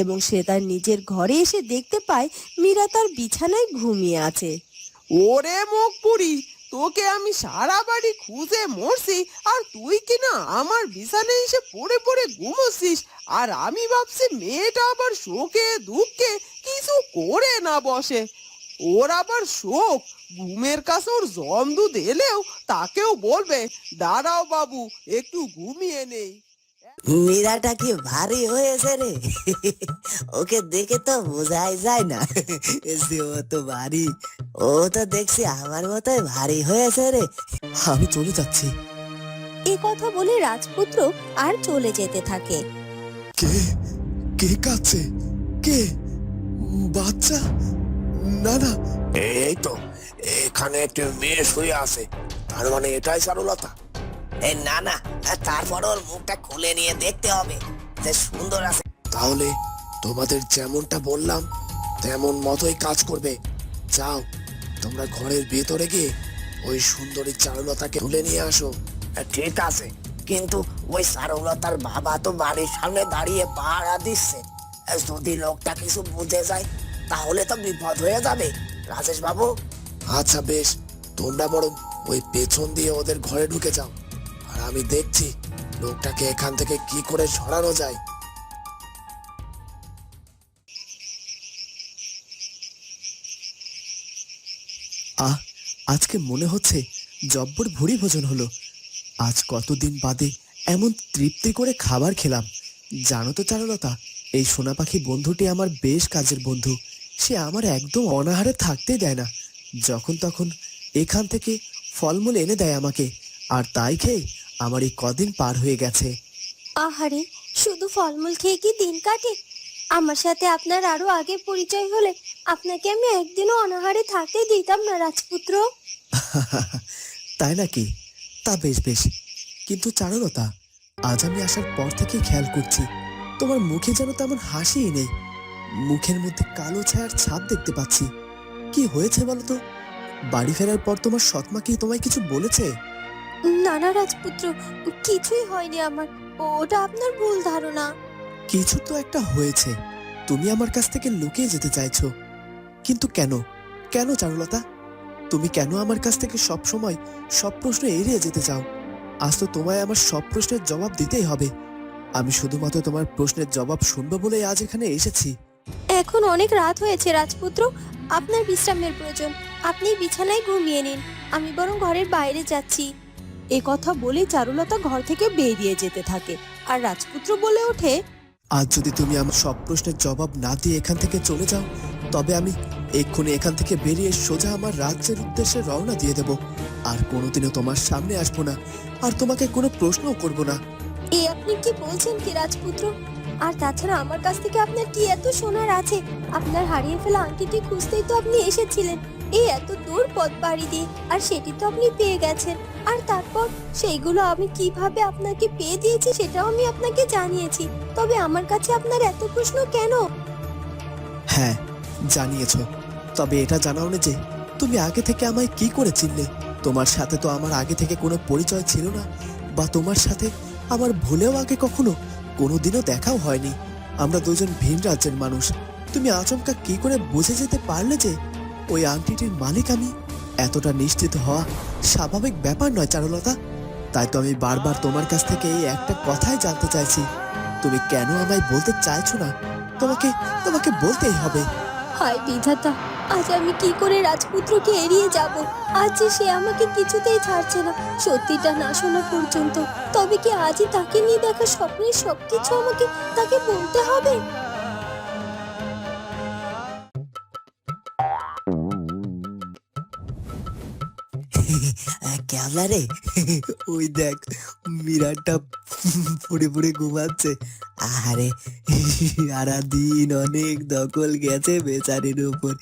এবং সে তার নিজের ঘরে এসে দেখতে পায় মীরা তার বিছানায় ঘুমিয়ে আছে। ওরে মুখ পুরি, তোকে আমি সারা বাড়ি খুঁজে মরছি, আর তুই কি না আমার বিছানায় এসে পড়ে পড়ে ঘুমোচ্ছিস, আর আমি ভাবছি মেয়েটা আবার শোকে দুঃখে কিছু করে না বসে। ওর আবার শোক, ঘুমের কাছে ওর জম দুধ এলেও তাকেও বলবে, দাঁড়াও বাবু, একটু ঘুমিয়ে নেই। মীরাটা কি ভারী হয়েছে রে। ওকে দেখে তো বোঝাই যায় না। যে ও তো ভারী। ও তো দেখছি আমার মতোই ভারী হয়েছে রে। আমি চলে যাচ্ছি। এ কথা বলে রাজপুত্র আর চলে যেতে থাকে। কে? কে কাছে? কে? বাচ্চা? না না। এই তো এখানে একটি মেয়ে শুয়ে আছে। তার মানে এটাই চারুলতা এই না না তারপর ওর মুখটা খুলে নিয়ে দেখতে হবে যে সুন্দর আছে। তাহলে তোমাদের যেমনটা বললাম তেমন মতোই কাজ করবে। যাও তোমরা ঘরের ভেতরে গিয়ে ওই সুন্দরী চারুলতাকে তুলে নিয়ে আসো। ঠিক আছে কিন্তু ওই সারুলতার বাবা তো বাড়ির সামনে দাঁড়িয়ে পাহারা দিচ্ছে। যদি লোকটা কিছু বুঝে যায় তাহলে তো বিপদ হয়ে যাবে রাজেশ বাবু আচ্ছা বেশ তোমরা বরং ওই পেছন দিয়ে ওদের ঘরে ঢুকে যাও। আমি দেখছি লোকটাকে এখান থেকে কি করে সরানো যায়। আহ, আজকে মনে হচ্ছে জব্বর ভুড়ি ভোজন হলো। আজ কতদিন বাদে এমন তৃপ্তি করে খাবার খেলাম। জানো তো চারুলতা, এই সোনা পাখি বন্ধুটি আমার বেশ কাজের বন্ধু। সে আমার একদম অনাহারে থাকতে দেয় না। যখন তখন এখান থেকে ফলমূল এনে দেয় আমাকে, আর তাই খেয়ে আমার এই কদিন পার হয়ে গেছে। আহারে শুধু ফলমূল খেয়ে কি দিন কাটে? আমার সাথে আপনার আরও আগে পরিচয় হলে আপনাকে আমি একদিনও অনাহারে থাকতে দিতাম না রাজপুত্র। তাই নাকি? তা বেশ বেশ। কিন্তু চারুলতা আজ আমি আসার পর থেকে খেয়াল করছি তোমার মুখে যেন তেমন হাসিই নেই। মুখের মধ্যে কালো ছায়ার ছাপ দেখতে পাচ্ছি। কি হয়েছে বলো তো? বাড়ি ফেরার পর তোমার সৎমা কি তোমায় কিছু বলেছে? না না রাজপুত্র কিছুই হয়নি আমার। ওটা আপনার ভুল ধারণা। কিছু তো একটা হয়েছে। তুমি আমার কাছ থেকে লুকিয়ে যেতে চাইছো। কিন্তু কেন? কেন চারুলতা? তুমি কেন আমার কাছ থেকে সব সময় সব প্রশ্ন এড়িয়ে যেতে চাও? আজ তো তোমায় আমার সব প্রশ্নের জবাব দিতেই হবে। আমি শুধুমাত্র তোমার প্রশ্নের জবাব শুনব বলে আজ এখানে এসেছি। এখন অনেক রাত হয়েছে রাজপুত্র। আপনার বিশ্রামের প্রয়োজন। আপনি বিছানায় ঘুমিয়ে নিন। আমি বরং ঘরের বাইরে যাচ্ছি। এ কথা বলে চারুলতা ঘর থেকে বেরিয়ে যেতে থাকে। আর রাজপুত্র বলে ওঠে আজ যদি তুমি আমার সব প্রশ্নের জবাব না দিয়ে এখান থেকে চলে যাও তবে আমি এক্ষুনি এখান থেকে বেরিয়ে সোজা আমার রাজ্যের উদ্দেশ্যে রওনা দিয়ে দেব। আর কোনোদিনও তোমার সামনে আসব না আর তোমাকে কোনো প্রশ্নও করব না। এ আপনি কি বলছেন কি রাজপুত্র? আর তাছাড়া আমার কাছ থেকে আপনার কি এত সোনার আছে? আপনার হারিয়ে ফেলা আংটিটি খুঁজতেই তো আপনি এসেছিলেন। এই এত দূর পথ পাড়ি দিয়ে আর সেটি তো আপনি পেয়ে গেছেন। আর তারপর সেইগুলো আমি কীভাবে আপনাকে পেয়ে দিয়েছি সেটাও আমি আপনাকে জানিয়েছি। তবে আমার কাছে আপনার এত প্রশ্ন কেন? হ্যাঁ জানিয়েছ। তবে এটা জানাও না যে তুমি আগে থেকে আমায় কি করে চিনলে? তোমার সাথে তো আমার আগে থেকে কোনো পরিচয় ছিল না। বা তোমার সাথে আমার ভুলেও আগে কখনো কোনোদিনও দেখাও হয়নি। আমরা দুজন ভিন রাজ্যের মানুষ। তুমি আচমকা কি করে বুঝে যেতে পারলে যে ওই আংটিটির মালিক আমি? এতটা নিশ্চিত হওয়া স্বাভাবিক ব্যাপার নয়, চারুলতা। তাই তো আমি বারবার তোমার কাছ থেকে এই একটা কথাই জানতে চাইছি। তুমি কেন আমায় বলতে চাইছো না? তোমাকে তোমাকে বলতেই হবে। হায় বিধাতা, আজ আমি কি করে রাজপুত্রকে এড়িয়ে যাব? আজ সে আমাকে কিছুতেই ছাড়ছে না, সত্যিটা না শোনা পর্যন্ত। তবে কি আজই তাকে নিয়ে দেখা স্বপ্নের সবকিছু আমাকে, তাকে বলতে হবে? কেমন রে? ওই দেখ, মিরাটা পড়ে পড়ে ঘুমাচ্ছে। আরে সারা দিন অনেক দখল গেছে বেচারির উপর।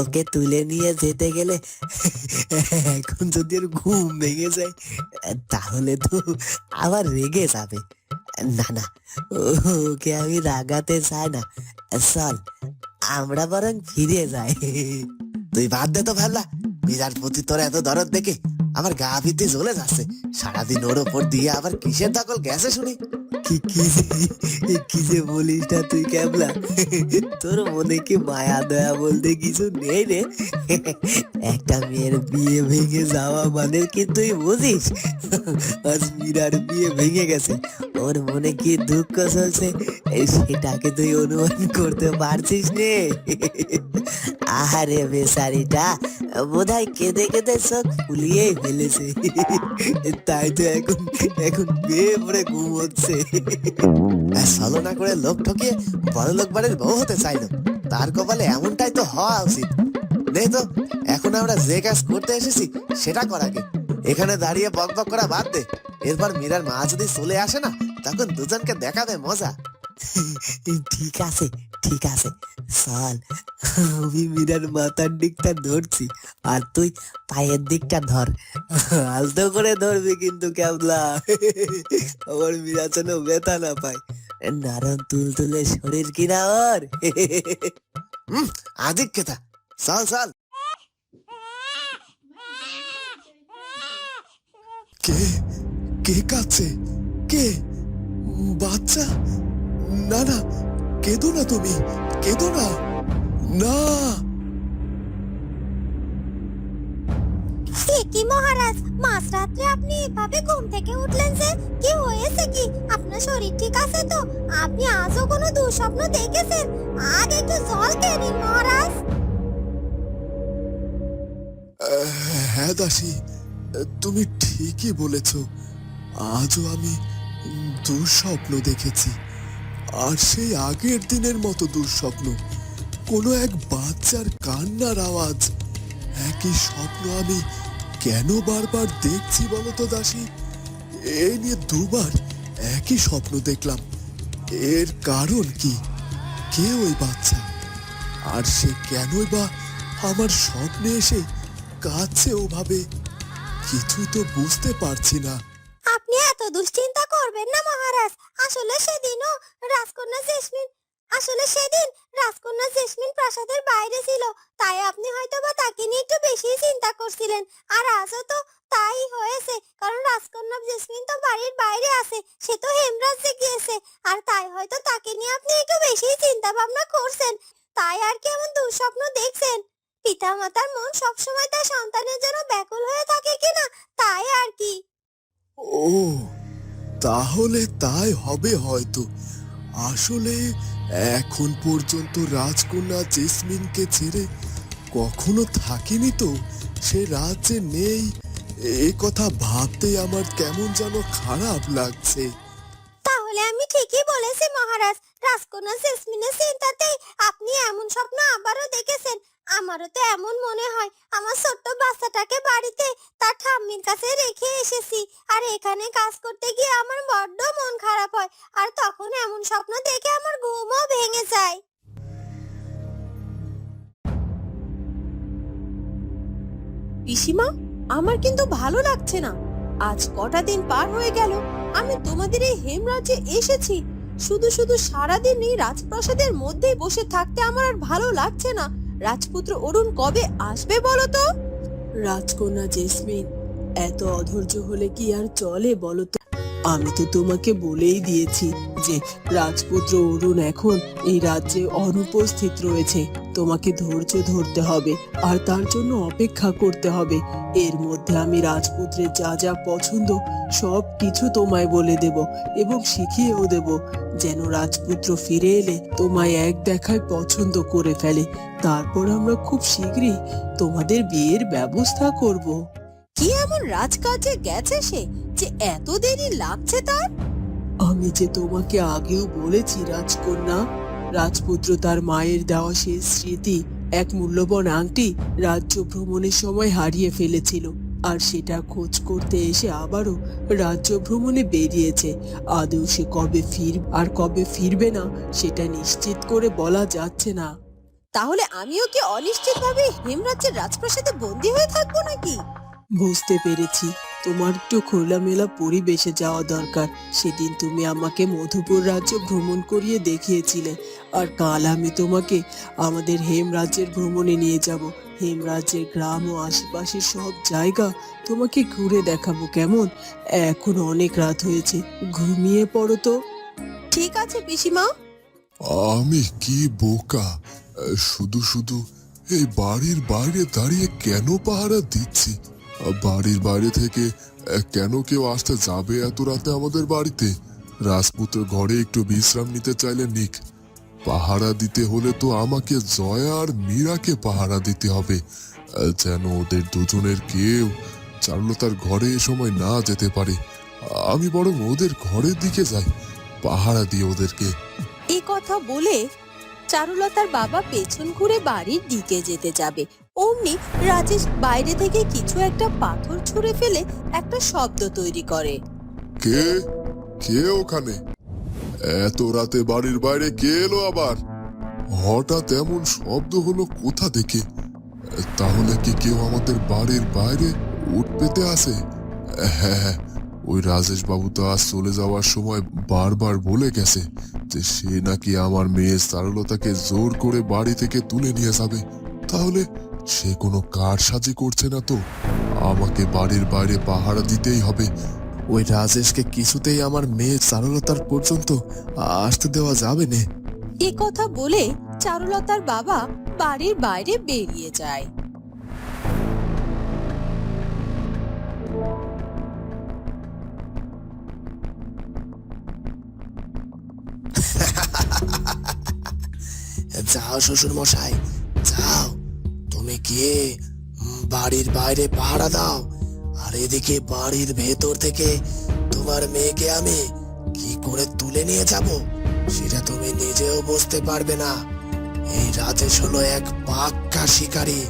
ওকে তুলে নিয়ে যেতে গেলে এখন যদি ওর ঘুম ভেঙে যায়, তাহলে তো আবার রেগে যাবে। না না, ওকে আমি রাগাতে চাই না। চল, আমরা বরং ফিরে যাই। তুই বাদ দে তো ভাবলা মীরার প্রতি তোর এত দরদ দেখে আমার গা ভিত্তি জ্বলে যাচ্ছে। সারাদিন ওর ওপর দিয়ে আবার কিসের দখল গেছে শুনি? কি কি যে- কি যে বলিস না তুই ক্যাবলা? তোর মনে কি মায়া দয়া বলতে কিছু নেই রে? একটা মেয়ের বিয়ে ভেঙে যাওয়া মানে কি তুই বুঝিস? আজ মীরার বিয়ে ভেঙে গেছে। ওর মনে কি দুঃখ চলছে? সেটাকে তুই অনুমান করতে পারছিস নে? আহারে বেচারিটা, বোধহয় কেঁদে কেঁদে চোখ ফুলিয়েই ফেলেছে তাই তো এখন এখন বেয়ে পড়ে ঘুম হচ্ছে। ছলনা করে লোক ঠকিয়ে বড় লোক বাড়ির বউ হতে চাইলো। তার কপালে এমনটাই তো হওয়া উচিত। নেই তো, এখন আমরা যে কাজ করতে এসেছি, সেটা করাকে এখানে দাঁড়িয়ে বক বক করা বাদ দে। এরপর মীরার মা যদি চলে আসে না, তখন দুজনকে দেখাবে মজা। ঠিক আছে ঠিক আছে। চল, আমি মীরার মাথার দিকটা ধরছি, আর তুই পায়ের দিকটা ধর। আলতো করে ধরবি কিন্তু কেবলা আমার মীরা যেন ব্যথা না পায়। নরম তুল তুলে শরীর কিনা ওর? আদিক কেতা চল চল। কে কে কাছে কে? বাচ্চা? না না কেঁদো না তুমি কেঁদো না। না। কি মহারাজ মাঝরাত্রে আপনি এভাবে ঘুম থেকে উঠলেন যে কি হয়েছে কি? আপনার শরীর ঠিক আছে তো? আপনি আজও কোনো দুঃস্বপ্ন দেখেছেন? আগে একটু জল খেয়ে নিন মহারাজ। হ্যাঁ দাসী তুমি ঠিকই বলেছ। আজও আমি দুঃস্বপ্ন দেখেছি। আর সেই আগের দিনের মতো দুঃস্বপ্ন। কোনো এক বাচ্চার কান্নার আওয়াজ। একই স্বপ্ন আমি কেন বারবার দেখছি বলতো দাসী? এই নিয়ে দুবার একই স্বপ্ন দেখলাম। এর কারণ কি? কে ওই বাচ্চা? আর সে কেনই বা আমার স্বপ্নে এসে কাঁদছে ওভাবে? কিছুই তো বুঝতে পারছি না। দুশ্চিন্তা করবেন না মহারাজ। আসলে সেদিনও রাজকন্যা জেসমিন আসলে সেদিন রাজকন্যা জেসমিন প্রাসাদের বাইরে ছিল। তাই আপনি হয়তো বা তাকে নিয়ে একটু বেশি চিন্তা করছিলেন। আর আজও তো তাই হয়েছে। কারণ রাজকন্যা জেসমিন তো বাড়ির বাইরে আছে। সে তো হেমরাজ্যে গিয়েছে। আর তাই হয়তো তাকে নিয়ে আপনি একটু বেশি চিন্তা ভাবনা করছেন। তাই আর কি এমন দুঃস্বপ্ন দেখছেন? পিতামাতার মন সবসময় তার সন্তানের জন্য ব্যাকুল হয়ে থাকে কিনা? তাই আর কি। ও তাহলে তাই হবে হয়তো। আসলে এখন পর্যন্ত রাজকন্যা জেসমিনকে ছেড়ে কখনো থাকিনি তো। সে রাজ্যে নেই। এ কথা ভাবতে আমার কেমন যেন খারাপ লাগছে। তাহলে আমি ঠিকই বলেছি মহারাজ। রাজকন্যা জেসমিনের চিন্তাতেই আপনি এমন স্বপ্ন আবারও দেখেছেন। আমারও তো এমন মনে হয়, আমার ছোট্ট বাচ্চাটাকে বাড়িতে তার ঠাম্মির কাছে রেখে এসেছি। আর এখানে কাজ করতে গিয়ে আমার বড্ড মন খারাপ হয়, আর তখন এমন স্বপ্ন দেখে আমার ঘুমও ভেঙে যায়। পিসিমা, আমার কিন্তু ভালো লাগছে না। আজ কটা দিন পার হয়ে গেল, আমি তোমাদের এই হেমরাজ্যে এসেছি। শুধু শুধু সারাদিন এই রাজপ্রাসাদের মধ্যেই বসে থাকতে আমার আর ভালো লাগছে না। রাজপুত্র অরুণ কবে আসবে বলো তো? রাজকন্যা জেসমিন, এত অধৈর্য হলে কি আর চলে বলো তো? আমি তো তোমাকে বলেই দিয়েছি যে রাজপুত্র অরুণ এখন এই রাজ্যে অনুপস্থিত রয়েছে। তোমাকে ধৈর্য ধরতে হবে আর তার জন্য অপেক্ষা করতে হবে। এর মধ্যে আমি রাজপুত্রের যা যা পছন্দ সব কিছু তোমায় বলে দেব এবং শিখিয়েও দেব। যেন রাজপুত্র ফিরে এলে তোমায় এক দেখায় পছন্দ করে ফেলে। তারপর আমরা খুব শীঘ্রই তোমাদের বিয়ের ব্যবস্থা করব। কি এমন রাজকাজে গেছে সে? যে এত দেরি লাগছে তার? আমি যে তোমাকে আগেও বলেছি রাজকন্যা। রাজপুত্র তার মায়ের দেওয়া সেই স্মৃতি এক মূল্যবান আংটি রাজ্য ভ্রমণের সময় হারিয়ে ফেলেছিল। আর সেটা খোঁজ করতে এসে আবারও রাজ্য ভ্রমণে বেরিয়েছে। আদৌ সে কবে ফির আর কবে ফিরবে না সেটা নিশ্চিত করে বলা যাচ্ছে না। তাহলে আমিও কি অনিশ্চিতভাবে হেমরাজ্যের রাজপ্রাসাদে বন্দী হয়ে থাকব নাকি? বুঝতে পেরেছি। তোমার একটু খোলামেলা পরিবেশে যাওয়া দরকার। সেদিন তুমি আমাকে মধুপুর রাজ্য ভ্রমণ করিয়ে দেখিয়েছিলে। আর কাল আমি তোমাকে আমাদের হেমরাজ্যের ভ্রমণে নিয়ে যাব। হেমরাজ্যের গ্রাম ও আশেপাশের সব জায়গা তোমাকে ঘুরে দেখাবো কেমন? এখন অনেক রাত হয়েছে। ঘুমিয়ে পড়ো তো। ঠিক আছে পিসিমা। আমি কি বোকা? শুধু শুধু এই বাড়ির বাইরে দাঁড়িয়ে কেন পাহারা দিচ্ছি? বাড়ির বাইরে থেকে কেন কেউ আসতে যাবে এত রাতে আমাদের বাড়িতে? রাজপুত্র ঘরে একটু বিশ্রাম নিতে চাইলে নিক। পাহারা দিতে হলে তো আমাকে জয়া আর মীরাকে পাহারা দিতে হবে। যেন ওদের দুজনের কেউ চারুলতার ঘরে এ সময় না যেতে পারে। আমি বরং ওদের ঘরের দিকে যাই, পাহারা দিয়ে ওদেরকে। এই কথা বলে চারুলতার বাবা পেছন ঘুরে বাড়ির দিকে যেতে যাবে। অমনি রাজেশ বাইরে থেকে কিছু একটা পাথর ছুঁড়ে ফেলে একটা শব্দ তৈরি করে। কে? কে ওখানে? এত রাতে বাড়ির বাইরে কে এলো আবার? হঠাৎ এমন শব্দ হলো কোথা থেকে? তাহলে কি কেউ আমাদের বাড়ির বাইরে উঠ পেতে আসে? হ্যাঁ হ্যাঁ ওই রাজেশ বাবু তো আজ চলে যাওয়ার সময় বারবার বলে গেছে যে সে নাকি আমার মেয়ে সারলতাকে জোর করে বাড়ি থেকে তুলে নিয়ে যাবে। তাহলে সে কোনো কার সাজি করছে না তো? আমাকে বাড়ির বাইরে পাহারা দিতেই হবে। ওই রাজেশকে কিছুতেই আমার মেয়ে চারুলতার পর্যন্ত আসতে দেওয়া যাবে না। এ কথা বলে চারুলতার বাবা বাড়ির বাইরে বেরিয়ে যায়। যাও শ্বশুর মশাই যাও। তুমি গিয়ে বাড়ির বাইরে পাহারা দাও। আর এদিকে বাড়ির ভেতর থেকে তোমার মেয়েকে আমি কি করে তুলে নিয়ে যাব, সেটা তুমি নিজেও বুঝতে পারবে না। এই রাজেশ হলো এক পাক্কা শিকারী।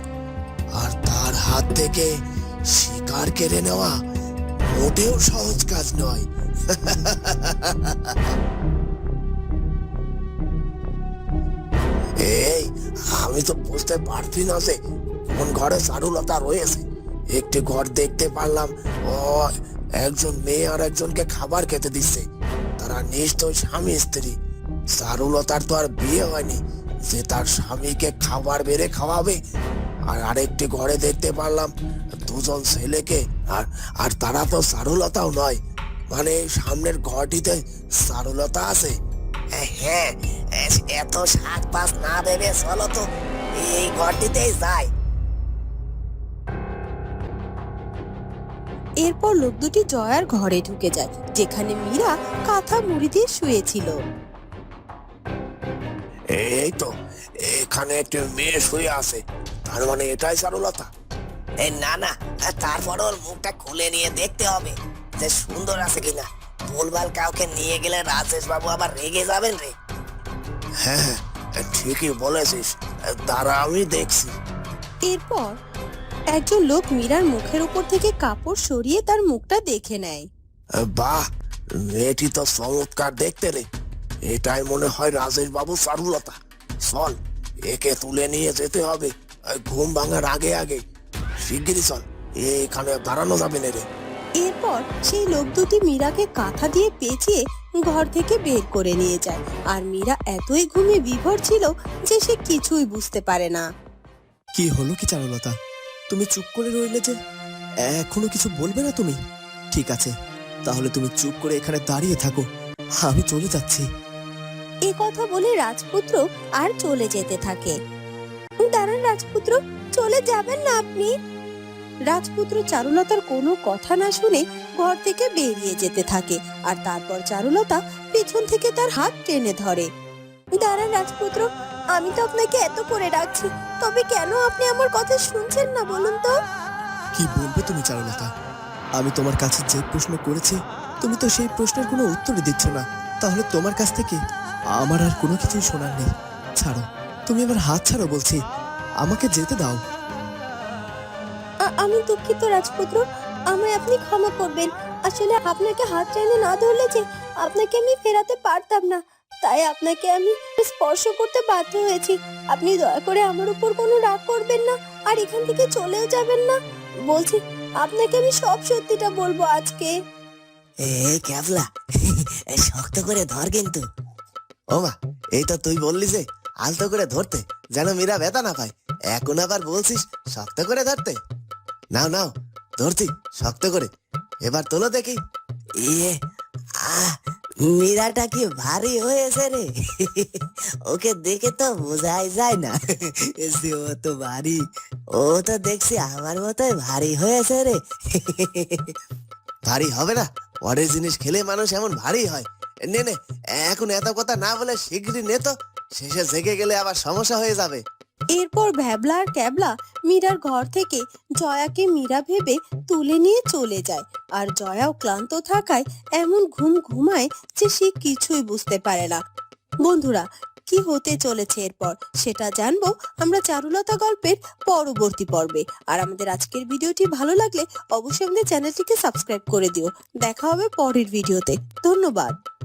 আর তার হাত থেকে শিকার কেড়ে নেওয়া মোটেও সহজ কাজ নয়। এই, আমি তো বুঝতে পারছি না যে কোন ঘরে চারুলতা রয়েছে। একটি ঘর দেখতে পারলাম, ও, একজন মেয়ে আর একজনকে খাবার খেতে দিচ্ছে। তারা নিশ্চয় স্বামী স্ত্রী। চারুলতার তো আর বিয়ে হয়নি, যে তার স্বামীকে খাবার বেড়ে খাওয়াবে। আর আরেকটি ঘরে দেখতে পারলাম, দুজন ছেলেকে, আর আর তারা তো চারুলতাও নয়। মানে সামনের ঘরটিতে চারুলতা আছে। হ্যাঁ এত শাক পাস না ভেবে চলো তো এই ঘরটিতেই যাই। এরপর লোক দুটি জয়ার ঘরে ঢুকে যায় যেখানে মীরা কাঁথা মুড়ি দিয়ে শুয়েছিল। এই তো এখানে একটি মেয়ে শুয়ে আছে তার মানে এটাই চারুলতা এই না না তারপর ওর মুখটা খুলে নিয়ে দেখতে হবে যে সুন্দর আছে কিনা। ভুলভাল কাউকে নিয়ে গেলে রাজেশ বাবু আবার রেগে যাবেন রে। হ্যাঁ ঠিকই বলেছিস। তারা আমি দেখছি। এরপর একজন লোক মীরার মুখের উপর থেকে কাপড় সরিয়ে তার মুখটা দেখে নেয়। বাহ মেয়েটি তো চমৎকার দেখতে রে। এটাই মনে হয় রাজেশ বাবু চারুলতা চল একে তুলে নিয়ে যেতে হবে। ঘুম ভাঙার আগে আগে। শিগগিরই চল এখানে দাঁড়ানো যাবে না রে। এরপর সেই লোক দুটি মীরাকে কাঁথা দিয়ে পেঁচিয়ে ঘর থেকে বের করে নিয়ে যায়। আর মীরা এতই ঘুমে বিভোর ছিল যে সে কিছুই বুঝতে পারে না। কি হলো কি চারুলতা? তুমি চুপ করে রইলে যে? এখনও কিছু বলবে না তুমি? ঠিক আছে তাহলে তুমি চুপ করে এখানে দাঁড়িয়ে থাকো। আমি চলে যাচ্ছি। এ কথা বলে রাজপুত্র আর চলে যেতে থাকে। দাঁড়ান রাজপুত্র চলে যাবেন না আপনি? রাজপুত্র চারুলতার কোনো কথা না শুনে ঘর থেকে বেরিয়ে যেতে থাকে, আর তারপর চারুলতা পেছন থেকে তার হাত টেনে ধরে। দাঁড়ান রাজপুত্র, আমি তো আপনাকে এত করে ডাকছি, তবে কেন আপনি আমার কথা শুনছেন না বলুন তো? কি বলবে তুমি চারুলতা? আমি তোমার কাছে যে প্রশ্ন করেছি, তুমি তো সেই প্রশ্নের কোনো উত্তরই দিচ্ছ না। তাহলে তোমার কাছ থেকে আমার আর কোনো কিছুই শোনার নেই। ছাড়ো, তুমি আমার হাত ছাড়ো বলছি। আমাকে যেতে দাও। আমি দুঃখিত, রাজপুত্র। আমায় আপনি ক্ষমা করবেন। আসলে আপনাকে হাত টেনে না ধরলে যে আপনাকে আমি ফেরাতে পারতাম না, তাই আপনাকে আমি স্পর্শ করতে বাধ্য হয়েছি। আপনি দয়া করে আমার উপর কোনো রাগ করবেন না, আর এখান থেকে চলেও যাবেন না। বলছি, আপনাকে আমি সব সত্যিটা বলব আজকে। এ, ক্যাবলা, শক্ত করে ধর কিন্তু। ও মা তুই বললি যে আলতো করে ধরতে, যেন মীরা ব্যথা না পায়। এখন আবার বলছিস, শক্ত করে ধরতে। নাও নাও, ধরছি, শক্ত করে। এবার তোলো দেখি। ইয়ে মীরাটা কি ভারী হয়েছে রে? ওকে দেখে তো বোঝাই যায় না। ও তো ভারী। ও তো দেখছি আমার মতোই ভারী হয়েছে রে। ভারী হবে না? পরের জিনিস খেলে মানুষ এমন ভারী হয়। নে নে, এখন এত কথা না বলে শীঘ্রই নে তো। শেষে জেগে গেলে আবার সমস্যা হয়ে যাবে। এরপর ভ্যাবলা আর ক্যাবলা মীরার ঘর থেকে জয়াকে মীরা ভেবে তুলে নিয়ে চলে যায়। আর জয়াও ক্লান্ত থাকায় এমন ঘুম ঘুমায় যে সে কিছুই বুঝতে পারে না। বন্ধুরা, কি হতে চলেছে এরপর? সেটা জানব আমরা চারুলতা গল্পের পরবর্তী পর্বে। আর আমাদের আজকের ভিডিওটি ভালো লাগলে অবশ্যই আমাদের চ্যানেলটিকে সাবস্ক্রাইব করে দিও। দেখা হবে পরের ভিডিওতে। ধন্যবাদ।